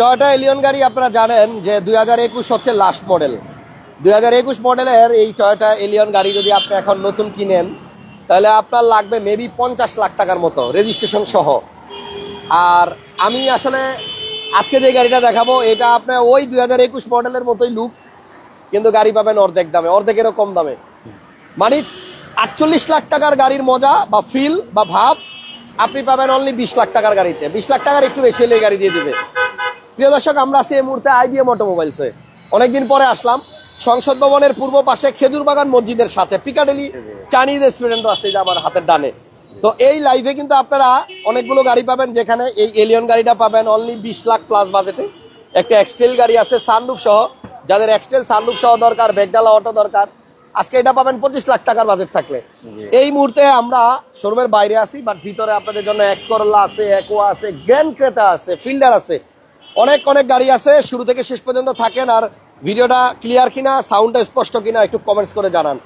Toyota Allion গাড়ি আপনারা জানেন যে দুই হাজার একুশ হচ্ছে লাস্ট মডেল দুই হাজার একুশ মডেলের এই টয়োটা এলিয়ন গাড়ি যদি আপনি এখন নতুন কিনেন, তাহলে আপনার লাগবে মেবি পঞ্চাশ লাখ টাকার মতো রেজিস্ট্রেশন সহ। আর আমি আসলে আজকে যে গাড়িটা দেখাবো, এটা আপনার ওই দুই হাজার একুশ মডেলের মতোই লুক কিন্তু গাড়ি পাবেন অর্ধেক দামে, অর্ধেকেরও কম দামে। মানে আটচল্লিশ লাখ টাকার গাড়ির মজা বা ফিল বা ভাব, আপনি পাবেন অনলি বিশ লাখ টাকার গাড়িতে। বিশ লাখ টাকার একটু বেশি হলে গাড়ি দিয়ে দিবে। প্রিয় দর্শক আমরা আছি এই মুহূর্তে আইবিএম অটোমোবাইলসে অনেকদিন পরে আসলাম। সংসদ ভবনের পূর্ব পাশে খেজুর বাগান মসজিদের সাথে। পিকাডেলি চাইনিজ রেস্টুরেন্ট আছে আমার হাতের ডানে। তো এই লাইভে কিন্তু আপনারা অনেকগুলো গাড়ি পাবেন যেখানে এই এলিয়ন গাড়িটা পাবেন অনলি বিশ লাখ প্লাস বাজেটে একটা এক্সটেল গাড়ি আছে সানরুফ সহ। যাদের এক্সটেল সানরুফ সহ দরকার বেগডালা অটো দরকার। আজকে এটা পাবেন পঁচিশ লাখ টাকার বাজেট থাকলে। এই মুহূর্তে আমরা শোরুমের বাইরে আছি বাট ভিতরে আপনাদের জন্য এক্স করোলা আছে একোয়া আছে গ্র্যান্ড ক্রেতা আছে ফিল্ডার আছে। অনেক অনেক গাড়ি আছে শুরু থেকে শেষ পর্যন্ত থাকেন আর ভিডিওটা ক্লিয়ার কিনা সাউন্ডটা স্পষ্ট কিনা একটু কমেন্টস করে জানান।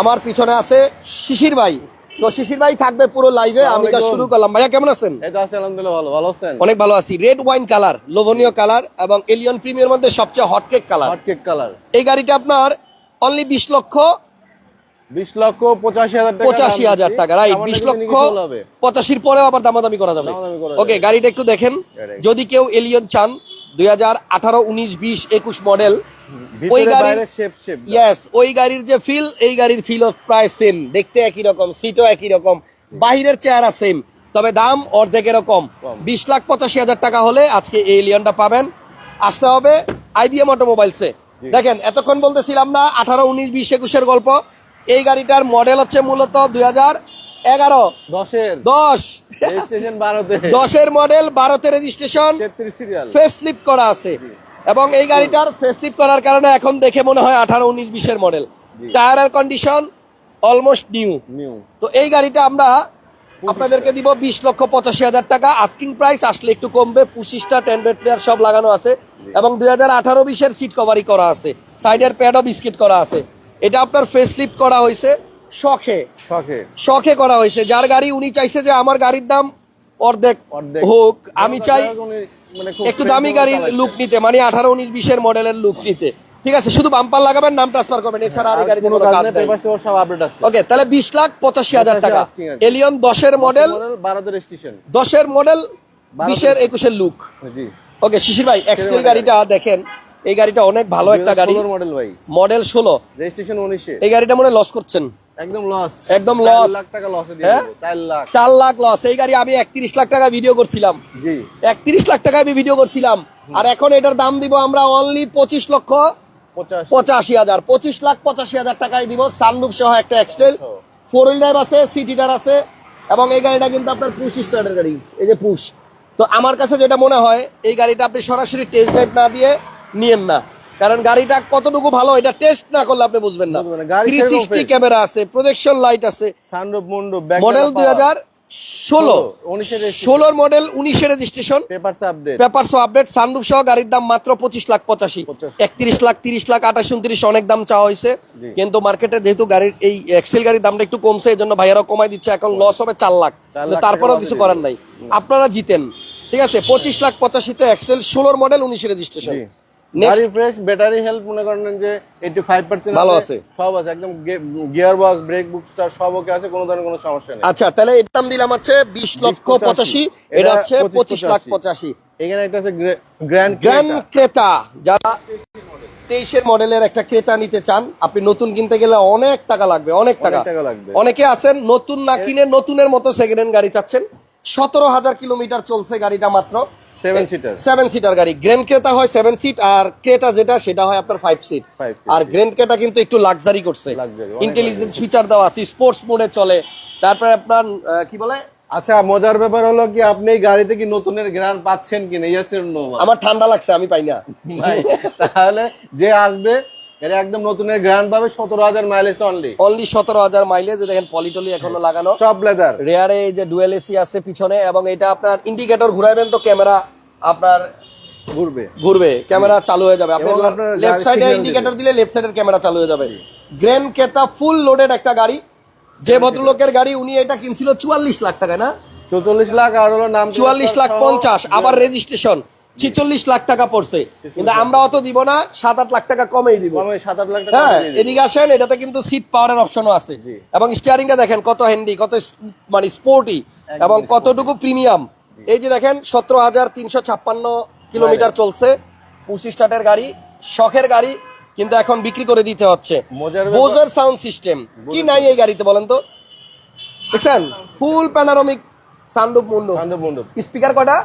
আমার পিছনে আছে শিশির ভাই। তো শিশির ভাই থাকবে পুরো লাইভে আমি তো শুরু করলাম। ভাইয়া কেমন আছেন? এই তো আছে আলহামদুলিল্লাহ ভালো ভালো আছেন? অনেক ভালো আছি। রেড ওয়াইন কালার লোভনীয় কালার এবং এলিয়ন প্রিমিয়ার মধ্যে সবচেয়ে hot cake colour hot cake colour এই গাড়িটা আপনার অনলি বিশ লক্ষ বিশ লক্ষ পঁচাশি হাজার টাকা পঁচাশি হাজার টাকা রাইট বিশ লক্ষ পঁচাশির পরেও আবার দামাদামি করা যাবে। ওকে। গাড়িটা একটু দেখেন. যদি কেউ এলিয়ন চান দুই হাজার আঠারো উনিশ বিশ একুশ মডেল ওই গাড়ির- ইয়েস ওই যে ফিল এই গাড়ির ফিল প্রায় সেম দেখতে একই রকম সিটও একই রকম। বাহিরের চেহারা সেম তবে দাম অর্ধেকেরও কম কম। বিশ লাখ পঁচাশি হাজার টাকা হলে আজকে এই এলিয়নটা পাবেন। আসতে হবে আইবিএম অটোমোবাইলসে। দেখেন এতক্ষণ বলতেছিলাম না আঠারো উনিশ বিশ একুশের গল্প। এই গাড়িটার মডেল হচ্ছে মূলত দুই হাজার এগারো। দশের। দশ। দশের মডেল বারোতে রেজিস্ট্রেশন ফেস লিফট করা আছে। এবং এই গাড়িটার ফেস লিফট করার কারণে এখন দেখে মনে হয় আঠারো উনিশ বিশের মডেল। টায়ারের কন্ডিশন অলমোস্ট নিউ নিউ তো এই গাড়িটা আমরা আপনাদেরকে দিব বিশ লক্ষ পঁচাশি হাজার টাকা। আস্কিং প্রাইস আসলে একটু কমবে। পঁচিশটা টেন প্লেয়ার সব লাগানো আছে। এবং দুই হাজার আঠারো বিশের সিট কভারি করা আছে। সাইডের প্যাডও বিস্কিট করা আছে। এটা আপনার ফেস লিফট করা হয়েছে। শখে। শখে। শখে করা হয়েছে। যার গাড়ি উনি চাইছে যে আমার গাড়ির দাম অর্ধেক হোক আমি চাই মানে একটু দামি গাড়ির লুক নিতে মানে আঠারো উনিশ বিশের মডেলের লুক নিতে। ঠিক আছে শুধু বাম্পার লাগাবেন নাম ট্রান্সফার করবেন এছাড়া আর গাড়িতে কোনো কাজ নেই, ওকে তাহলে বিশ লাখ পঁচাশি হাজার টাকা। asking আর কি। এলিয়ন দশের মডেল বারোতে রেজিস্ট্রেশন দশের মডেল বারোতে- বিশের একুশের লুক জি। ওকে শিশির ভাই এক্সটেল গাড়িটা দেখেন। এই গাড়িটা অনেক ভালো একটা গাড়ি। মডেল ভাই। মডেল ষোলো। রেজিস্ট্রেশন উনিশে। এই গাড়িটা মনে লস করছেন। একদম লস একদম চার লাখ টাকা লসে দিয়ে হ্যাঁ? চার লাখ। চার লাখ লস এই গাড়ি আমি একত্রিশ লাখ টাকা ভিডিও করছিলাম। জি। একত্রিশ লাখ টাকা আমি ভিডিও করছিলাম। আর এখন এটার দাম দিব আমরা অনলি পঁচিশ লক্ষ পঁচাশি। হাজার। পঁচিশ লাখ পঁচাশি হাজার টাকায় দিব সানরুফ সহ একটা এক্সটেল ফোর হুইল ড্রাইভ আছে আছে। এবং এই গাড়িটা কিন্তু আপনার পুশ স্টার্টের গাড়ি এই যে পুশ। তো আমার কাছে যেটা মনে হয় এই গাড়িটা আপনি সরাসরি টেস্ট ড্রাইভ না দিয়ে নিয়েন না। কারণ গাড়িটা কতটুকু ভালো এটা টেস্ট না করলে আপনি বুঝবেন না। থ্রি সিক্সটি ক্যামেরা আছে প্রজেকশন লাইট আছে। মডেল দুই হাজার ষোলো। ষোলোর মডেল উনিশের রেজিস্ট্রেশন পেপারস আপডেট সানরুফ সহ গাড়ির দাম মাত্র পঁচিশ লাখ পঁচাশি। একত্রিশ লাখ তিরিশ লাখ আঠাশ উনত্রিশ অনেক দাম চাওয়া হয়েছে। কিন্তু মার্কেটে যেহেতু গাড়ির এই এক্সেল গাড়ির দামটা একটু কমছে এই জন্য ভাইয়ারা কমাই দিচ্ছে। এখন লস হবে চার লাখ। তারপরেও কিছু করার নাই। আপনারা জিতেন। ঠিক আছে পঁচিশ লাখ পঁচাশিতে এক্সেল ষোলোর মডেল উনিশের রেজিস্ট্রেশন. গাড়ি ফ্রেশ ব্যাটারি হেলথ মনে করেন যে 85% ভালো আছে। সব আছে একদম গিয়ার বক্স ব্রেক সব ওকে আছে কোনো ধরনের কোনো সমস্যা নেই। আচ্ছা তাহলে এর দাম দিলাম হচ্ছে বিশ লক্ষ 85 এটা এটা হচ্ছে 25 পঁচিশ লাখ 85 এখানে একটা আছে গ্র্যান্ড গ্র্যান্ড ক্রেতা যারা তেইশের মডেলের একটা ক্রেতা নিতে চান আপনি নতুন কিনতে গেলে অনেক টাকা লাগবে অনেক টাকা। টাকা লাগবে। অনেকে আছেন নতুন না কিনে নতুনের মতো সেকেন্ড হ্যান্ড গাড়ি চাচ্ছেন। সতেরো হাজার কিলোমিটার চলছে গাড়িটা মাত্র। সেভেন সিটার গাড়ি। গ্র্যান্ড ক্রেতা হয় সেভেন সিট আর ক্রেটা যেটা সেটা হয় আপনার ফাইভ সিট আর গ্র্যান্ড ক্রেটা কিন্তু একটু লাক্সারি করছে। ইন্টেলিজেন্স ফিচার দেওয়া আছে স্পোর্টস মোডে চলে। তারপরে আপনার কি বলে? আচ্ছা মজার ব্যাপার হলো কি আপনি গাড়িতে কি নতুনের গ্রান পাচ্ছেন কিনা? ইয়েস আমার ঠান্ডা লাগছে আমি পাই না। তাহলে যে আসবে একদম নতুনের গ্রান পাবে সতেরো হাজার মাইলেজ অনলি অনলি সতেরো হাজার মাইলেজ দেখেন পলিটলি এখনও লাগানো। সব লেদার রেয়ারে এই যে ডুয়েল এসি আছে পিছনে এবং এটা আপনার ইন্ডিকেটর ঘুরাবেন তো ক্যামেরা আপনার ঘুরবে। ঘুরবে। ক্যামেরা চালু হয়ে যাবে। আপনি লেফট সাইডে ইন্ডিকেটর দিলে লেফট সাইডের ক্যামেরা চালু হয়ে যাবে। গ্র্যান্ড কেতা ফুল লোডেড একটা গাড়ি। যে ভদ্রলোকের গাড়ি উনি এটা কিনছিল চুয়াল্লিশ লাখ টাকা না? চৌচল্লিশ লাখ আর হলো নাম চুয়াল্লিশ লাখ পঞ্চাশ আবার রেজিস্ট্রেশন ছিচল্লিশ লাখ টাকা পড়ছে। কিন্তু আমরা অত দিব না সাত আট লাখ টাকা কমেই দিব। কমে সাত আট লাখ টাকা হ্যাঁ। এদিকে আসেন এটাতে কিন্তু সিট পাওয়ারের অপশনও আছে। এবং স্টিয়ারিংটা দেখেন কত হ্যান্ডি কত মানে স্পোর্টি এবং কতটুকু প্রিমিয়াম এই যে দেখেন সতেরো হাজার তিনশো ছাপ্পান্ন কিলোমিটার চলছে। পঁচিশ স্টার্টের গাড়ি শখের গাড়ি কিন্তু এখন বিক্রি করে দিতে হচ্ছে। বোজের সাউন্ড সিস্টেম কি নাই এই গাড়িতে বলেন তো? দেখছেন? ফুল প্যানারোমিক সান্ডু মণ্ডপ স্পিকার কটা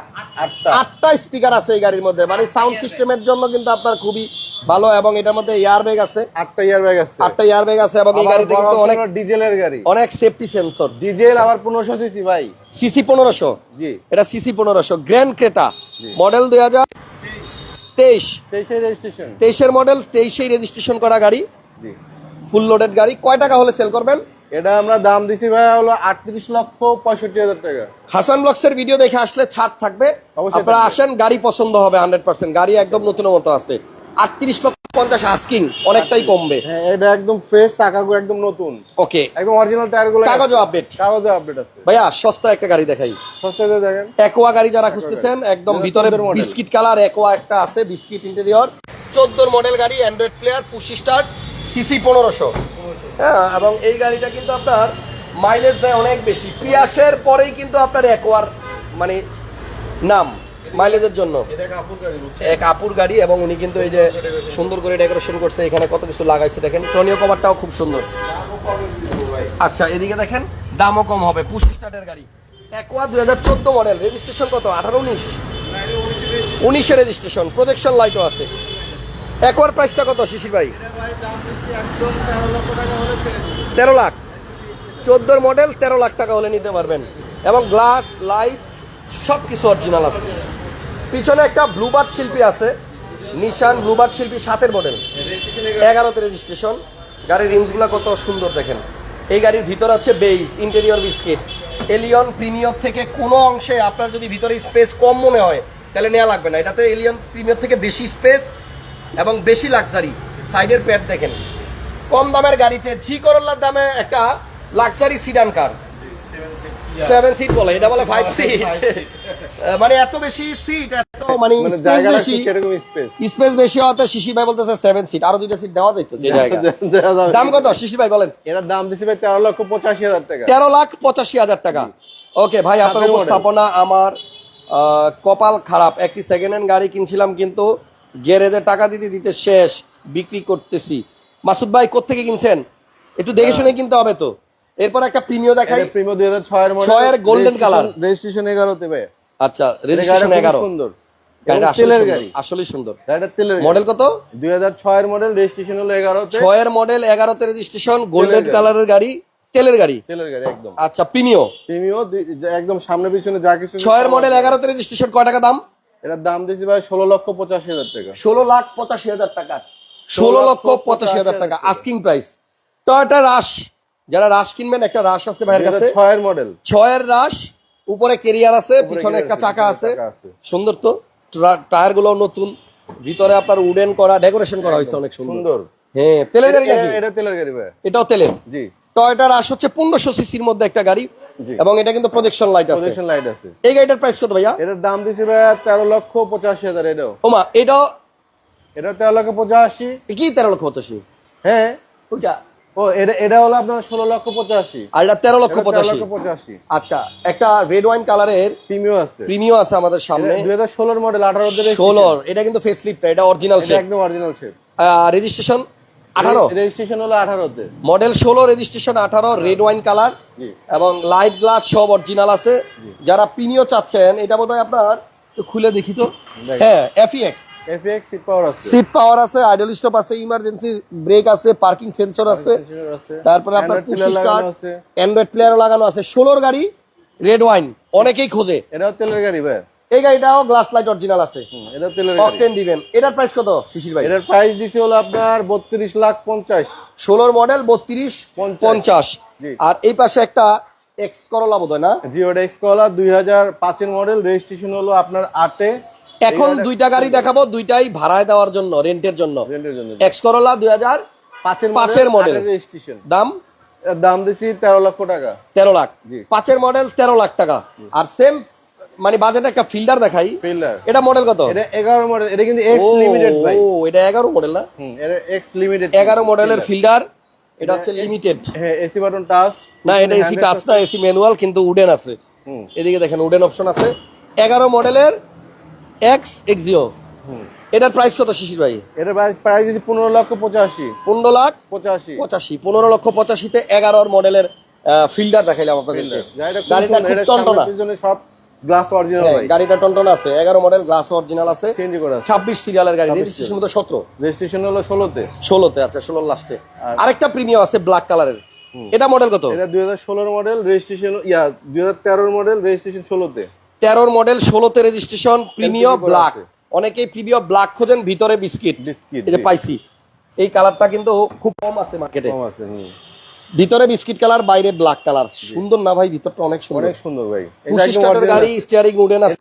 আটটা। স্পিকার আছে এই গাড়ির মধ্যে। মানে সাউন্ড সিস্টেমের জন্য কিন্তু আপনার খুবই ভালো এবং এটার মধ্যে এয়ার ব্যাগ আছে। আটটা ইয়ার ব্যাগ আছে। আটটা এয়ার ব্যাগ আছে এবং এই গাড়িতে কিন্তু অনেক ডিজেলের গাড়ি। অনেক সেফটি সেন্সর ডিজেল আবার পনেরোশো সিসি ভাই। সিসি পনেরোশো। জি। এটা সিসি পনেরোশো। গ্র্যান্ড ক্রেটা মডেল দুই হাজার তেইশ। তেইশে রেজিস্ট্রেশন তেইশের মডেল তেইশেই রেজিস্ট্রেশন করা গাড়ি। জি। ফুল লোডেড গাড়ি। কয় টাকা হলে সেল করবেন? এটা আমরা দাম দিছি ভাই হলো আটত্রিশ লক্ষ পঁয়ষট্টি হাজার টাকা। হাসান ব্লগস এর ভিডিও দেখে আসলে ছাড় থাকবে। অবশ্যই আপনারা আসেন গাড়ি পছন্দ হবে হান্ড্রেড পার্সেন্ট গাড়ি একদম নতুন মতো আছে। আটত্রিশ লক্ষ পঞ্চাশ আস্কিং অনেকটাই কমবে। হ্যাঁ এটা একদম ফ্রেশ চাকাগুলো একদম নতুন। ওকে একদম অরিজিনাল কাগজও আপডেট কাগজে আপডেট আছে। ভাইয়া সস্তা একটা গাড়ি দেখাই। সস্তাতে দেখেন। একোয়া গাড়ি যারা খুঁজতেছেন একদম ভিতরে বিস্কিট কালার একোয়া একটা আছে বিস্কিট ইন্টেরিয়র চোদ্দোর মডেল গাড়ি android player push start CC পনেরোশো। হ্যাঁ এবং এই গাড়িটা কিন্তু আপনার মাইলেজ দেয় অনেক বেশি। প্রিয়াসের পরেই কিন্তু আপনার একোয়ার মানে নাম। মাইলেজের জন্য। এক আপুর গাড়ি এবং উনি কিন্তু এই যে সুন্দর করে ডেকোরেশন করছে এখানে কত কিছু লাগাইছে দেখেন। টনিও কভারটাও খুব সুন্দর। আচ্ছা এদিকে দেখেন দামও কম হবে পুশ স্টার্টের গাড়ি। একোয়া দুই হাজার চোদ্দ মডেল রেজিস্ট্রেশন কত? আঠারো উনিশ। উনিশে রেজিস্ট্রেশন প্রোটেকশন লাইটও আছে। একোয়ার প্রাইসটা কত শিশির ভাই? তেরো লাখ। চোদ্দোর মডেল তেরো লাখ টাকা হলে নিতে পারবেন। এবং গ্লাস লাইট সব কিছু অরিজিনাল আছে। পিছনে একটা ব্লুবার্ড শিল্পী আছে নিশান ব্লুবার্ড শিল্পী, সাতের মডেল এগারোতে রেজিস্ট্রেশন গাড়ির রিমসগুলো কত সুন্দর দেখেন। এই গাড়ির ভিতর আছে base interior biscuit Allion Premio থেকে কোনো অংশে আপনার যদি ভিতরে স্পেস কম মনে হয়, তাহলে নেওয়া লাগবে না। এটাতে এলিয়ন প্রিমিয়র থেকে বেশি স্পেস এবং বেশি লাক্সারি সাইডের প্যাড দেখেন। কম দামের গাড়িতে জি করোলার দামে একটা luxury sedan car seven seat বলে এটা বলে ফাইভ সিট মানে এত বেশি সিট এত মানে মানে বেশি স্পেস স্পেস বেশি হওয়াতে ভাই বলতেছে সেভেন সিট আরও দুইটা সিট দেওয়া যাইতো যে জায়গা। দাম কত শিশি ভাই বলেন? এটার দাম দিছি ভাই তেরো লক্ষ পঁচাশি হাজার টাকা। তেরো লাখ পঁচাশি হাজার টাকা। ওকে ভাই আপনার উপস্থাপনা আমার আহ, কপাল খারাপ। একটি সেকেন্ড হ্যান্ড গাড়ি কিনছিলাম কিন্তু গ্যারেজে টাকা দিতে দিতে শেষ বিক্রি করতেছি। মাসুদ ভাই কোত্থেকে কিনছেন? একটু দেখে শুনে কিনতে হবে তো। এরপর একটা প্রিমিয় দেখাই। এটা প্রিমো দুই হাজার ছয়ের মডেল ছয়ের golden color। রেজিস্ট্রেশন এগারোতে ভাই আচ্ছা রেজিস্ট্রেশন গাড়িটা এগারো। খুব সুন্দর। গাড়িটা তেলের গাড়ি। আসলেই সুন্দর। গাড়িটা তেলের মডেল কত? দুই হাজার ছয়ের মডেল রেজিস্ট্রেশন হলো এগারোতে। ছয়ের মডেল এগারোতে রেজিস্ট্রেশন গোল্ডেন। কালারের গাড়ি। তেলের গাড়ি। তেলের গাড়ি একদম। আচ্ছা প্রিমিয় প্রিমিও একদম সামনে পিছনে যা কিছু ছয়ের মডেল এগারোতে রেজিস্ট্রেশন কয় টাকা দাম? এটার দাম দিছি ভাই ষোলো লক্ষ পঁচাশি হাজার টাকা। ষোলো লাখ পঁচাশি হাজার টাকা। ষোলো লক্ষ পঁচাশি হাজার টাকা আস্কিং প্রাইস টয়টা রাশ যারা রাশ কিনবেন একটা রাশ আছে ভাইয়ের কাছে। ছয়ের মডেল ছয়ের রাশ উপরে কেরিয়ার আছে পিছনে একটা চাকা আছে। সুন্দর তো। টায়ারগুলো নতুন। ভিতরে আপনার উডেন করা ডেকোরেশন করা হয়েছে অনেক সুন্দর। হ্যাঁ তেলের গাড়ি এটা- এটা তেলের গাড়ি ভাই। এটাও তেলের? জি। টয়টা রাশ হচ্ছে পনেরোশো সিসির মধ্যে একটা গাড়ি। এবং এটা কিন্তু প্রজেকশন লাইট আছে। প্রজেকশন লাইট আছে। এই গাড়িটার প্রাইস কত ভাইয়া? এটার দাম দিছি ভাই তেরো লক্ষ পঁচাশি হাজার এটাও। ওমা এটাও এটা তেরো লক্ষ পঁচাশি। কি তেরো লক্ষ পঁচাশি? হ্যাঁ। ওইটা ও এটা এটা হলো আপনার ষোলো লক্ষ পঁচাশি। আর এটা তেরো লক্ষ পঁচাশি। আচ্ছা একটা রেড ওয়াইন কালারের প্রিমিও আছে। প্রিমিয় আছে আমাদের সামনে। দুই হাজার ষোলোর মডেল আঠারো ষোলোর এটা কিন্তু ফেস এটা অরিজিনাল শেপ একদম অরিজিনাল শেপ রেজিস্ট্রেশন আঠারো? রেজিস্ট্রেশন হলো আঠারোতে। মডেল ষোলো রেজিস্ট্রেশন আঠারো রেড ওয়াইন কালার এবং লাইট গ্লাস সব অরিজিনাল আছে। যারা প্রিমিয় চাচ্ছেন এটা বোধহয় আপনার খুলে দেখি তো। হ্যাঁ এফিএক্স এফএক্স সিট পাওয়ার আছে। সিট পাওয়ার আছে আইডল স্টপ আছে ইমার্জেন্সি ব্রেক আছে পার্কিং সেন্সর আছে। তারপরে আপনার পুশ স্টার্ট অ্যান্ড্রয়েড প্লেয়ারও লাগানো আছে ষোলোর গাড়ি রেড ওয়াইন অনেকেই খোঁজে। এটাও তেলের গাড়ি ভাই। এই গাড়িটাও গ্লাস লাইট অরিজিনাল আছে। এটাও তেলের গাড়ি। অকটেন দিবেন। এটার প্রাইস কত শিশির ভাই? এটার প্রাইস দিছে হলো আপনার বত্রিশ লাখ পঞ্চাশ। ষোলোর মডেল বত্রিশ পঞ্চাশ। পঞ্চাশ। জি। আর এই পাশে একটা এক্স করলা বোধ হয় না? জিওড এক্স কলা দুই হাজার পাঁচের মডেল রেজিস্ট্রেশন হলো আপনার আটে এখন দুইটা গাড়ি দেখাবো দুইটাই ভাড়ায় দেওয়ার জন্য রেন্টের জন্য। এক্স করলা দুই হাজার পাঁচের মডেল। রেজিস্ট্রেশন দাম? দাম দিছি তেরো লক্ষ টাকা। তেরো লাখ। পাঁচের মডেল তেরো লাখ টাকা। আর সেম মানে বাজেট একটা ফিল্ডার দেখাই। ফিল্ডার এটা মডেল কত? এটা এগারো মডেল এটা কিন্তু এক্স লিমিটেড ভাই। ও এটা মডেল না? হুম এটা এক্স লিমিটেড এগারো মডেলের ফিল্ডার এটা হচ্ছে লিমিটেড হ্যাঁ এসি বাটন টাচ না এটা এসি টাচ না এসি ম্যানুয়াল কিন্তু উডেন আছে। এদিকে দেখেন উডেন অপশন আছে। এগারো মডেলের এক্স এক্সিও এটার প্রাইস কত শিশির ভাই? এটা প্রাইস দিচ্ছি পনেরো লক্ষ পঁচাশি। পনেরো লাখ পঁচাশি। পঁচাশি। পনেরো লক্ষ পঁচাশিতে এগারোর মডেলের ফিল্ডার দেখাইলাম আপনাদেরকে। গাড়িটা খুব টনটনা। সব গ্লাস অরিজিনাল হ্যাঁ, ভাই। গাড়িটা টনটনা আছে। এগারো মডেল গ্লাস অরিজিনাল আছে। চেঞ্জ করা আছে। ছাব্বিশ সিরিয়ালের গাড়ি। রেজিস্ট্রেশন মতো সতেরো। রেজিস্ট্রেশন হলো ষোলোতে। ষোলোতে আচ্ছা ষোলোর লাস্টে আরেকটা প্রিমিয়াম আছে ব্ল্যাক কালারের। এটা মডেল কত? এটা দুই হাজার ষোলোর মডেল রেজিস্ট্রেশন ইয়া দুই হাজার তেরোর মডেল রেজিস্ট্রেশন ষোলোতে। তেরোর মডেল ষোলোতে রেজিস্ট্রেশন প্রিমিয়াম ব্ল্যাক। অনেকেই প্রিমিয়াম ব্ল্যাক খোঁজেন ভিতরে বিস্কিট বিস্কিট এই যে পাইছি। এই কালারটা কিন্তু খুব কম আছে মার্কেটে কম আছে ভিতরে বিস্কিট কালার বাইরে ব্ল্যাক কালার সুন্দর না ভাই? ভিতরটা অনেক সুন্দর। অনেক সুন্দর ভাই। স্টার্টের গাড়ি স্টিয়ারিং উডেন আছে।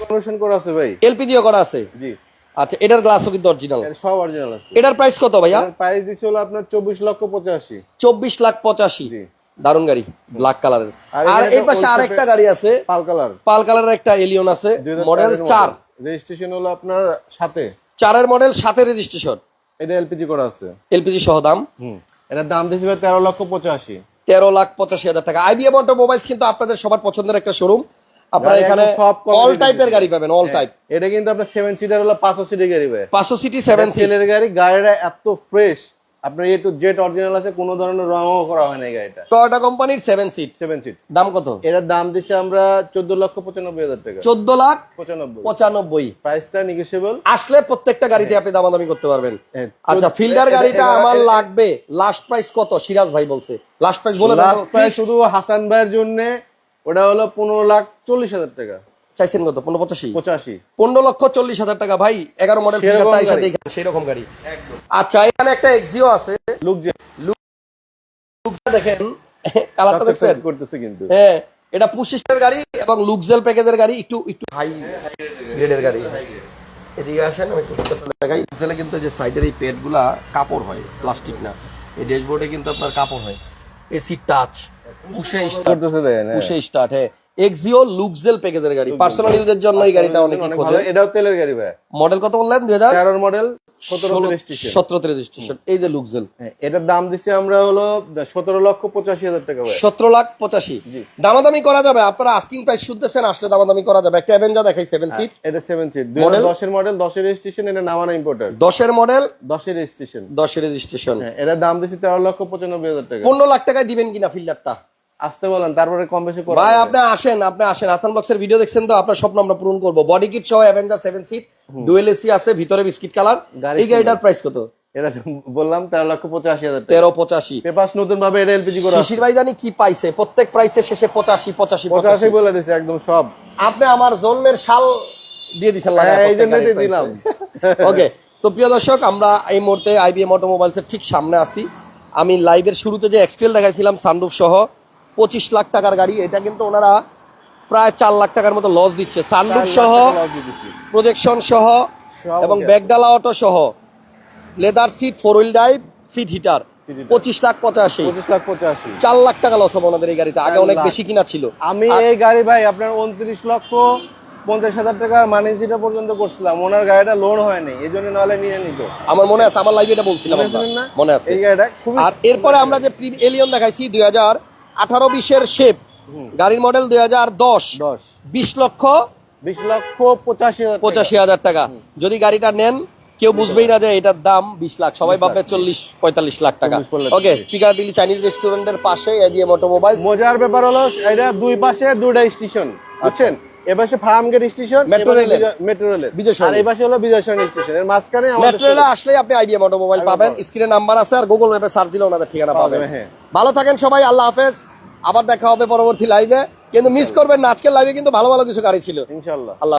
কনভার্সন করা আছে ভাই। এলপিজিও করা আছে? জি। আচ্ছা এটার গ্লাসও কিন্তু অরিজিনাল সব অরিজিনাল আছে। এটার প্রাইস কত ভাইয়া? প্রাইস দিচ্ছে হলো আপনার চব্বিশ লক্ষ পঁচাশি। চব্বিশ লাখ পঁচাশি। জি। দারুণ গাড়ি ব্ল্যাক কালারের আর এই পাশে আরেকটা গাড়ি আছে পাল কালার। পাল কালারের একটা এলিয়ন আছে মডেল চার। রেজিস্ট্রেশন হলো আপনার সাথে। চারের মডেল সাথে রেজিস্ট্রেশন এটা এলপিজি করা আছে। এলপিজি সহ দাম। হুম। এটার দাম ভাই তেরো লক্ষ পঁচাশি। তেরো লাখ পঁচাশি হাজার টাকা। আইবিএম অটোমোবাইলস কিন্তু আপনাদের সবার পছন্দের একটা শোরুম আপনারা এখানে অল। টাইপের গাড়ি পাবেন অল টাইপ এটা কিন্তু আপনার সেভেন সিটার হলো পাঁচশো সিটের গাড়ি ভাই। পাঁচশো সিটি সেভেন সিট ছেলের গাড়ি গাড়িটা এত ফ্রেশ আপনার এ টু জেড অরিজিনাল আছে কোনো ধরনের রঙও করা হয় না গাড়িটা। টয়োটা কোম্পানির সেভেন সিট সেভেন সিট দাম কত? এটার দাম দিচ্ছে আমরা চোদ্দ লক্ষ পঁচানব্বই হাজার টাকা। চোদ্দ লাখ পঁচানব্বই। পঁচানব্বই। প্রাইসটা নিগেসিবল আসলে প্রত্যেকটা গাড়িতে আপনি দামাদামি করতে পারবেন। হ্যাঁ, আচ্ছা ফিল্ডার গাড়িটা আমার লাগবে। লাস্ট প্রাইস কত? সিরাজ ভাই বলছে। লাস্ট প্রাইস বলে লাস্ট প্রাইস শুধু হাসান ভাইয়ের জন্য ওটা হলো পনেরো লাখ চল্লিশ হাজার টাকা। চাইছেন কত? পনেরো পঁচাশি? পঁচাশি। পনেরো লক্ষ চল্লিশ হাজার টাকা। ভাই এগারো মডেল সেই রকম গাড়ি। আচ্ছা এখানে একটা এক্সিও আছে। লুক দেখেন কালারটা দেখছেন? করতেছে কিন্তু। হ্যাঁ এটা পুশিস্টের গাড়ি এবং লুকজেল প্যাকেজের গাড়ি একটু একটু হাই গ্রেডের গাড়ি। এদিকে আসেন আমি ভিতরটা দেখাই। লুকজেলে কিন্তু যে সাইডের এই পেডগুলা কাপড় হয় প্লাস্টিক না। এই ড্যাশবোর্ডে কিন্তু আপনার কাপড় হয়। এসি টাচ পুশে স্টার্ট করতেছে দেন হ্যাঁ। পুশে স্টার্ট হ্যাঁ। এক্সিও লুকজেল প্যাকেজের গাড়ি। পার্সোনাল ইউজের জন্য এই গাড়িটা অনেক খোঁজে। এটাও তেলের গাড়ি ভাই। মডেল কত বললেন? মডেল সতেরো রেজিস্ট্রেশন সতেরোতে রেজিস্ট্রেশন এই যে লুকজেল এটার দাম দিচ্ছি আমরা হলো সতেরো লক্ষ পঁচাশি হাজার টাকা ভাই। সতেরো লাখ পঁচাশি। জি। দামাদামি করা যাবে। আপনারা আস্কিং প্রাইস শুনতেছেন আসলে দামাদামি করা যাবে। একটা অ্যাভেঞ্জা দেখাই সেভেন সিট এটা সেভেন সিট দুই Model? দশের মডেল দশের রেজিস্ট্রেশন এটা নামানো ইম্পোর্টার দশের মডেল দশের রেজিস্ট্রেশন দশের রেজিস্ট্রেশন হ্যাঁ এটার দাম দিচ্ছি তেরো লক্ষ পঁচানব্বই হাজার টাকা। পনেরো লাখ টাকায় দিবেন কিনা ফিল্ডারটা আসতে বলেন তারপরে কম বেশি করা ভাই আপনি আসেন আপনি আসেন। হাসান বক্সের ভিডিও দেখছেন তো? আপনার স্বপ্ন আমরা পূরণ করব। বডি কিট সহ Avanza seven seat dual AC আছে ভিতরে বিস্কিট কালার এই গাড়িটার প্রাইস কত? এটা বললাম তেরো লক্ষ পঁচাশি হাজার তেরো পঁচাশি। পেপাস নতুন ভাবে এটা এলপিজি করা শিশির ভাই জানি কি পাইছে? প্রত্যেক প্রাইসের শেষে পঁচাশি পঁচাশি পঁচাশি। বলে দিছে একদম সব। আপনি আমার জন্মের সাল দিয়ে দিচ্ছেন হ্যাঁ, এই জন্যই তো দিলাম। ওকে তো প্রিয় দর্শক আমরা এই মুহূর্তে আইবিএম অটোমোবাইলস এর ঠিক সামনে আছি। আমি লাইভের শুরুতে যে এক্সটেল দেখাইছিলাম সানরুফ সহ পঁচিশ লাখ টাকার গাড়ি এটা কিন্তু ওনারা প্রায় চার লাখ টাকার মতো লস দিচ্ছে। সানরুফ সহ প্রজেকশন সহ এবং. ব্যাগডালা অটো সহ leather seat four wheel drive seat heater পঁচিশ লাখ পঁচাশি। পঁচিশ লাখ পঁচাশি। চার লাখ টাকা লস হবে ওনাদের এই গাড়িতে আগে অনেক বেশি কিনা ছিল। আমি এই গাড়ি ভাই আপনার উনত্রিশ লক্ষ পঞ্চাশ হাজার টাকা মানি সিটা পর্যন্ত করছিলাম। ওনার গাড়িটা লোন হয়নি এই জন্য নাহলে নিয়ে নিত। আমার মনে আছে আমার লাইভে এটা বলছিলাম মনে আছে। এই গাড়িটা আর এরপরে আমরা যে এলিয়ন দেখাইছি দুই হাজার আঠারো বিশের শেপ। গাড়ির মডেল দুই হাজার দশ। বিশ লক্ষ বিশ লক্ষ পঁচাশি। পঁচাশি হাজার টাকা। যদি গাড়িটা নেন কেউ বুঝবেই না যে এটার দাম বিশ লাখ। সবাই 20 লাখ। ভাববে চল্লিশ পঁয়তাল্লিশ লাখ টাকা। 40 লাখ। ওকে পিকাডিলি চাইনিজ রেস্টুরেন্টের পাশে এবিএম অটোমোবাইল মজার ব্যাপার হলো এটা দুই পাশে দুটা স্টেশন বুঝছেন? এপাশে farm gate station. Metro Bijoy আর এই হলো বিজয় সরণি স্টেশনের মাঝখানে মেট্রো রেলে আসলে আপনি আইডিয়া মোবাইল পাবেন। স্ক্রিনে নাম্বার আছে আর গুগল ম্যাপে সার্চ দিলে ওনাদের ঠিকানা পাবেন। হ্যাঁ। ভালো থাকেন সবাই আল্লাহ হাফেজ। আবার দেখা হবে পরবর্তী লাইভে কিন্তু মিস করবেন না আজকের লাইভে কিন্তু ভালো ভালো কিছু গাড়ি ছিল। ইনশাল্লাহ আল্লাহ